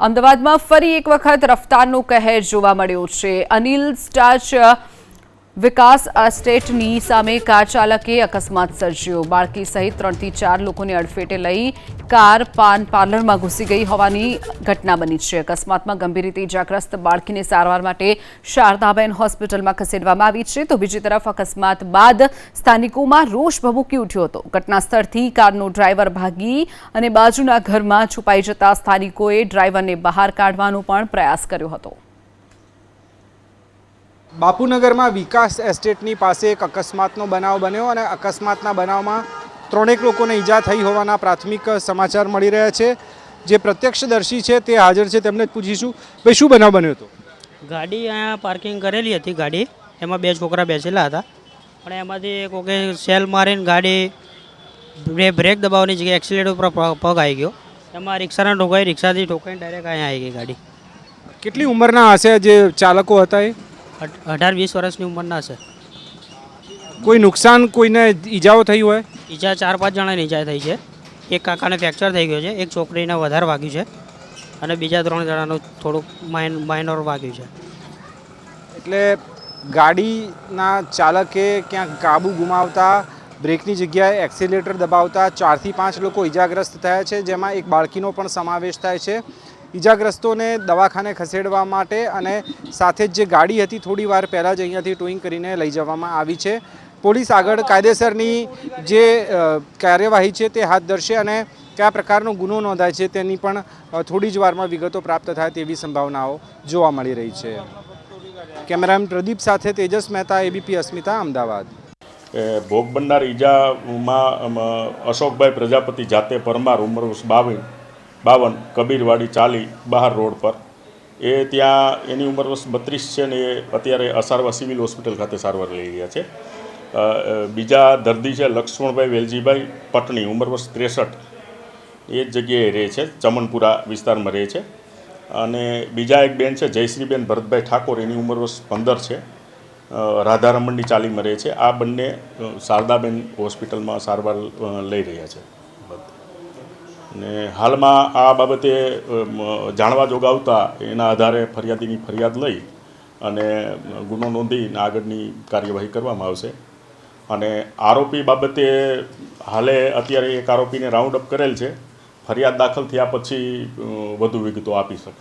અમદાવાદમાં ફરી એક વખત રફતારનો કહેર જોવા મળ્યો છે. અનિલ સ્ટાચ વિકાસ એસ્ટેટની સામે કાર ચાલકે અકસ્માત સર્જ્યો. બાળકી સહિત ત્રણથી ચાર લોકોને અડફેટે લઈ કાર પાન પાર્લરમાં ઘૂસી ગઈ હોવાની ઘટના બની છે. અકસ્માતમાં ગંભીર રીતે ઇજાગ્રસ્ત બાળકીને સારવાર માટે શારદાબેન હોસ્પિટલમાં ખસેડવામાં આવી છે. તો બીજી તરફ અકસ્માત બાદ સ્થાનિકોમાં રોષ ભભૂકી ઉઠ્યો હતો. ઘટના સ્થળથી કારનો ડ્રાઈવર ભાગી અને બાજુના ઘરમાં છુપાઈ જતા સ્થાનિકોએ ડ્રાઈવરને બહાર કાઢવાનો પણ પ્રયાસ કર્યો હતો. બાપુનગરમાં વિકાસ એસ્ટેટની પાસે એક અકસ્માતનો બનાવ બન્યો અને અકસ્માતના બનાવમાં ત્રણેક લોકોને ઈજા થઈ હોવાના પ્રાથમિક સમાચાર મળી રહ્યા છે. જે પ્રત્યક્ષદર્શી છે તે હાજર છે તેમને જ પૂછીશું. ભાઈ શું બનાવ બન્યો હતો? ગાડી અહીંયા પાર્કિંગ કરેલી હતી ગાડી. એમાં બે છોકરા બેસેલા હતા. પણ એમાંથી એક ઓકે સેલ મારીને ગાડી બ્રેક દબાવવાની જગ્યાએ એક્સિલેટર ઉપર પગ આવી ગયો. એમાં રિક્ષાને ઠોકાઈ રિક્ષાથી ઠોકાઈને ડાયરેક્ટ અહીંયા આવી ગઈ ગાડી. કેટલી ઉંમરના હશે જે ચાલકો હતા એ? અઢાર વીસ વર્ષની ઉંમરના છે. કોઈ નુકસાન કોઈને ઈજાઓ થઈ હોય? ઈજા ચાર પાંચ જણાને ઈજા થઈ છે. એક કાકાને ફ્રેક્ચર થઈ ગયો છે એક છોકરીને વધારે વાગ્યું છે અને બીજા ત્રણ જણાનું થોડુંક માઇન માઇનોર વાગ્યું છે. એટલે ગાડીના ચાલકે ક્યાંક કાબુ ગુમાવતા બ્રેકની જગ્યાએ એક્સિલેટર દબાવતા ચારથી પાંચ લોકો ઈજાગ્રસ્ત થયા છે જેમાં એક બાળકીનો પણ સમાવેશ થાય છે. ઈજાગ્રસ્તોને દવાખાને ખસેડવા માટે અને સાથે જ જે ગાડી હતી થોડી વાર પહેલાં જ અહીંયાથી ટોઈંગ કરીને લઈ જવામાં આવી છે. પોલીસ આગળ કાયદેસરની જે કાર્યવાહી છે તે હાથ ધરશે અને કયા પ્રકારનો ગુનો નોંધાય છે તેની પણ થોડી જ વારમાં વિગતો પ્રાપ્ત થાય તેવી સંભાવનાઓ જોવા મળી રહી છે. કેમેરામેન પ્રદીપ સાથે તેજસ મહેતા, એબીપી અસ્મિતા, અમદાવાદ. ભોગ બનનાર ઈજામાં અશોકભાઈ પ્રજાપતિ જાતે પરમાર, ઉંમર વર્ષ બાવન કબીરવાડી ચાલી બહાર રોડ પર. એ ત્યાં એની ઉંમર વર્ષ બત્રીસ છે ને એ અત્યારે અસારવા સિવિલ હોસ્પિટલ ખાતે સારવાર લઈ રહ્યા છે. બીજા દર્દી છે લક્ષ્મણભાઈ વેલજીભાઈ પટણી, ઉંમર વર્ષ ત્રેસઠ. એ જ જગ્યાએ રહે છે, ચમનપુરા વિસ્તારમાં રહે છે. અને બીજા એક બેન છે જયશ્રીબેન ભરતભાઈ ઠાકોર, એની ઉંમર વર્ષ પંદર છે. રાધારમણની ચાલીમાં રહે છે. આ બંને શારદાબેન હોસ્પિટલમાં સારવાર લઈ રહ્યા છે. ને હાલમાં આ બાબતે જાણવા જોગાવતા એના આધારે ફરિયાદીની ફરિયાદ લઈ અને ગુનો નોંધીને આગળની કાર્યવાહી કરવામાં આવશે. અને આરોપી બાબતે હાલે અત્યારે એક આરોપીને રાઉન્ડ અપ કરેલ છે. ફરિયાદ દાખલ થયા પછી વધુ વિગતો આપી શકાય.